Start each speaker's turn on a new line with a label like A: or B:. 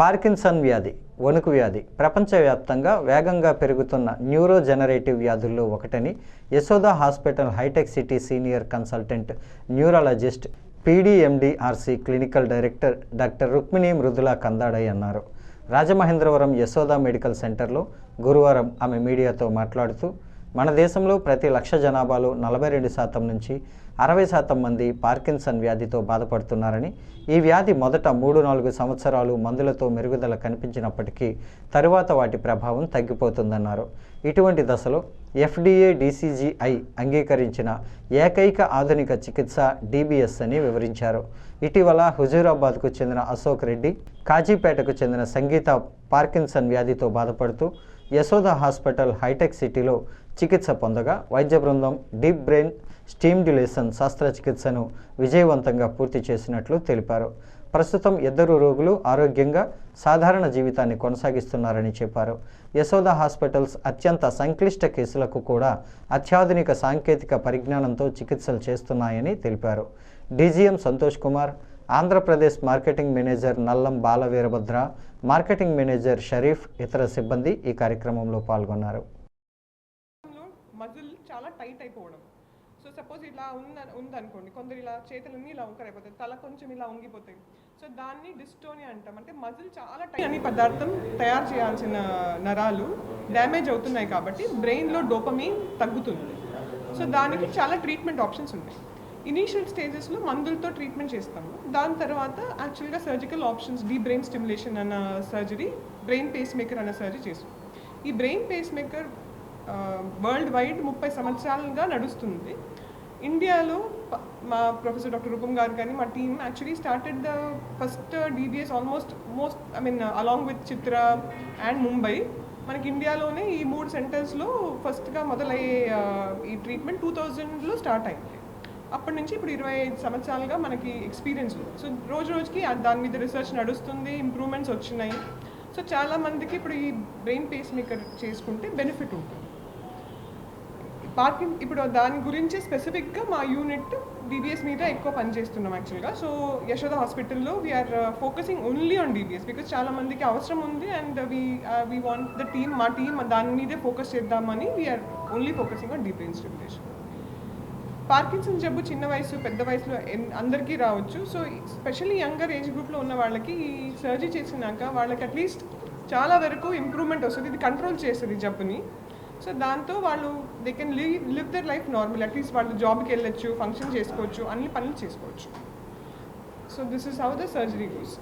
A: Parkinson వ్యాధి వణుకు వ్యాధి ప్రపంచవ్యాప్తంగా వేగంగా పెరుగుతున్న న్యూరో జనరేటివ్ వ్యాధుల్లో ఒకటని Yashoda hospital hi-tech city senior consultant neurologist PDMDRC clinical director doctor Rukmini Mrudula Kandadai అన్నారు. రాజమహేంద్రవరం యశోద మెడికల్ సెంటర్లో గురువారం ఆమె మీడియాతో మాట్లాడుతూ మన దేశంలో ప్రతి లక్ష జనాభాలో నలభై రెండు శాతం నుంచి అరవై శాతం మంది పార్కిన్సన్ వ్యాధితో బాధపడుతున్నారని ఈ వ్యాధి మొదట మూడు నాలుగు సంవత్సరాలు మందులతో మెరుగుదల కనిపించినప్పటికీ తరువాత వాటి ప్రభావం తగ్గిపోతుందన్నారు. ఇటువంటి దశలో ఎఫ్డిఏ డీసీజీఐ అంగీకరించిన ఏకైక ఆధునిక చికిత్స డీబీఎస్ అని వివరించారు. ఇటీవల హుజూరాబాద్కు చెందిన అశోక్ రెడ్డి కాజీపేటకు చెందిన సంగీత పార్కిన్సన్ వ్యాధితో బాధపడుతూ యశోద హాస్పిటల్ హైటెక్ సిటీలో చికిత్స పొందగా వైద్య బృందం డీప్ బ్రెయిన్ స్టీమ్యులేషన్ శస్త్రచికిత్సను విజయవంతంగా పూర్తి చేసినట్లు తెలిపారు. ప్రస్తుతం ఇద్దరు రోగులు ఆరోగ్యంగా సాధారణ జీవితాన్ని కొనసాగిస్తున్నారని చెప్పారు. యశోద హాస్పిటల్స్ అత్యంత సంక్లిష్ట కేసులకు కూడా అత్యాధునిక సాంకేతిక పరిజ్ఞానంతో చికిత్సలు చేస్తున్నాయని తెలిపారు. DGM Santosh Kumar Andhra Pradesh marketing manager Nallam Balaveerabhadra marketing manager Sharif ఇతర సిబ్బంది ఈ కార్యక్రమంలో పాల్గొన్నారు.
B: మజిల్ చాలా టైట్ అయిపోవడం. సో సపోజ్ ఇలా ఉంద ఉందనుకోండి కొందరు ఇలా చేతులన్నీ ఇలా ఉంకరైపోతాయి అయిపోతాయి తల కొంచెం ఇలా ఉంగిపోతాయి సో దాన్ని డిస్టోనియా అంటాం. అంటే మజిల్ చాలా టైట్ అని పదార్థం తయారు చేయాల్సిన నరాలు డ్యామేజ్ అవుతున్నాయి కాబట్టి బ్రెయిన్లో డోపమీన్ తగ్గుతుంది. సో దానికి చాలా ట్రీట్మెంట్ ఆప్షన్స్ ఉన్నాయి ఇనీషియల్ స్టేజెస్లో మందులతో ట్రీట్మెంట్ చేస్తాము. దాని తర్వాత యాక్చువల్గా surgical options deep brain stimulation అన్న సర్జరీ బ్రెయిన్ పేస్ మేకర్ అన్న సర్జరీ చేస్తాం. ఈ brain pacemaker worldwide ముప్పై సంవత్సరాలుగా నడుస్తుంది. ఇండియాలో మా ప్రొఫెసర్ డాక్టర్ రూపం గారు కానీ మా team actually started the first DBS almost most I mean along with Chitra and Mumbai మనకి ఇండియాలోనే ఈ మూడు సెంటర్స్లో ఫస్ట్గా మొదలయ్యే ఈ ట్రీట్మెంట్ టూ థౌజండ్లో స్టార్ట్ అయింది. అప్పటి నుంచి ఇప్పుడు ఇరవై ఐదు సంవత్సరాలుగా మనకి ఎక్స్పీరియన్స్ సో రోజు రోజుకి దాని మీద రీసెర్చ్ నడుస్తుంది ఇంప్రూవ్మెంట్స్ వచ్చినాయి. సో చాలా మందికి ఇప్పుడు ఈ బ్రెయిన్ పేస్ మేకర్ చేసుకుంటే బెనిఫిట్ ఉంటుంది. పార్కింగ్ ఇప్పుడు దాని గురించి స్పెసిఫిక్గా మా యూనిట్ డీబీఎస్ మీద ఎక్కువ పనిచేస్తున్నాం యాక్చువల్గా సో యశోద హాస్పిటల్లో we're focusing only on DBS because చాలా మందికి అవసరం ఉంది and we we want the team మా టీమ్ దాని మీదే ఫోకస్ చేద్దామని we're only focusing on deep brain Parkinson జబ్బు చిన్న వయసు పెద్ద వయసులో అందరికీ రావచ్చు. సో స్పెషల్లీ యంగర్ ఏజ్ గ్రూప్లో ఉన్న వాళ్ళకి ఈ సర్జరీ చేసినాక వాళ్ళకి అట్లీస్ట్ చాలా వరకు ఇంప్రూవ్మెంట్ వస్తుంది. ఇది కంట్రోల్ చేస్తుంది ఈ జబ్బుని. సో దాంతో వాళ్ళు they can live live their life normal at least వాళ్ళు జాబ్కి వెళ్ళొచ్చు ఫంక్షన్ చేసుకోవచ్చు అన్ని పనులు చేసుకోవచ్చు. So this is how the surgery goes